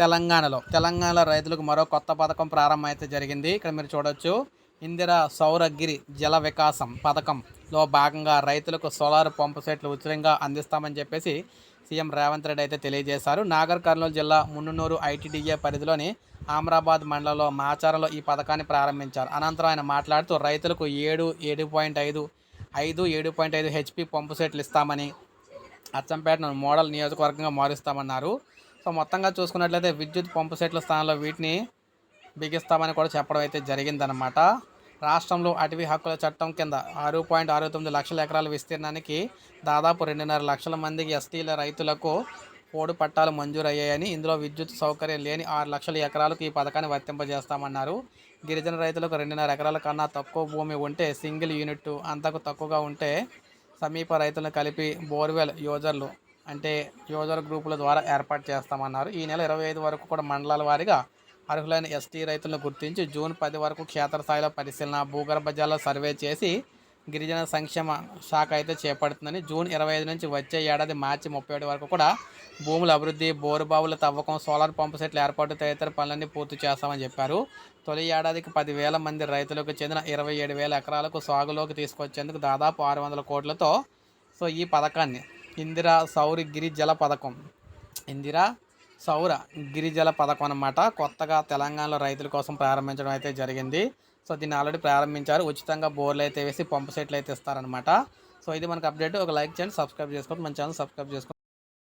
తెలంగాణలో. తెలంగాణలో రైతులకు మరో కొత్త పథకం ప్రారంభం అయితే జరిగింది. ఇక్కడ మీరు చూడొచ్చు. ఇందిరా సౌరగిరి జల వికాసం పథకంలో భాగంగా రైతులకు సోలార్ పంపు సెట్లు ఉచితంగా అందిస్తామని చెప్పేసి సీఎం రేవంత్ రెడ్డి అయితే తెలియజేశారు. నాగర్ కర్నూలు జిల్లా మున్నూరు ఐటీడీఏ పరిధిలోని ఆమ్రాబాద్ మండలంలో మాచారంలో ఈ పథకాన్ని ప్రారంభించారు. అనంతరం ఆయన మాట్లాడుతూ రైతులకు ఏడు ఏడు పాయింట్ ఐదు ఐదు ఏడు పాయింట్ ఐదు హెచ్పి పంపు సెట్లు ఇస్తామని అచ్చంపేటను మోడల్ నియోజకవర్గంగా మారుస్తామన్నారు. సో మొత్తంగా చూసుకున్నట్లయితే విద్యుత్ పంపు సెట్ల స్థానంలో వీటిని బిగిస్తామని కూడా చెప్పడం అయితే జరిగిందనమాట రాష్ట్రంలో అటవీ హక్కుల చట్టం కింద ఆరు పాయింట్ ఆరు తొమ్మిది లక్షల ఎకరాల విస్తీర్ణానికి దాదాపు రెండున్నర లక్షల మందికి ఎస్టీల రైతులకు పోడు పట్టాలు మంజూరయ్యాయని ఇందులో విద్యుత్ సౌకర్యం లేని ఆరు లక్షల ఎకరాలకు ఈ పథకాన్ని వర్తింపజేస్తామన్నారు. గిరిజన రైతులకు రెండున్నర ఎకరాల కన్నా తక్కువ భూమి ఉంటే సింగిల్ యూనిట్ అంతకు తక్కువగా ఉంటే సమీప రైతులను కలిపి బోర్వెల్ యూజర్లు అంటే యూజర్ గ్రూపుల ద్వారా ఏర్పాటు చేస్తామన్నారు. ఈ నెల ఇరవై ఐదు వరకు కూడా మండలాల వారీగా అర్హులైన ఎస్టీ రైతులను గుర్తించి జూన్ పది వరకు క్షేత్రస్థాయిలో పరిశీలన భూగర్భ జల సర్వే చేసి గిరిజన సంక్షేమ శాఖ అయితే చేపడుతుందని జూన్ ఇరవై ఐదు నుంచి వచ్చే ఏడాది మార్చి ముప్పై ఏడు వరకు కూడా భూముల అభివృద్ధి బోరుబావుల తవ్వకం సోలార్ పంపు సెట్ల ఏర్పాటు తదితర పనులన్నీ పూర్తి చేస్తామని చెప్పారు. తొలి ఏడాదికి పదివేల మంది రైతులకు చెందిన ఇరవై ఏడు వేల ఎకరాలకు సాగులోకి తీసుకొచ్చేందుకు దాదాపు ఆరు వందల కోట్లతో సో ఈ పథకాన్ని ఇందిరా సౌరి గిరిజల పథకం. ఇందిరా సౌర గిరిజల పథకం అన్నమాట. కొత్తగా తెలంగాణలో రైతుల కోసం ప్రారంభించడం అయితే జరిగింది. సో దీన్ని ఆల్రెడీ ప్రారంభించారు. ఉచితంగా బోర్లు అయితే వేసి పంపు సెట్లు అయితే ఇస్తారనమాట సో ఇది మనకు అప్డేట్. ఒక లైక్ చేయండి సబ్స్క్రైబ్ చేసుకోండి. మన ఛానల్ సబ్స్క్రైబ్ చేసుకోండి.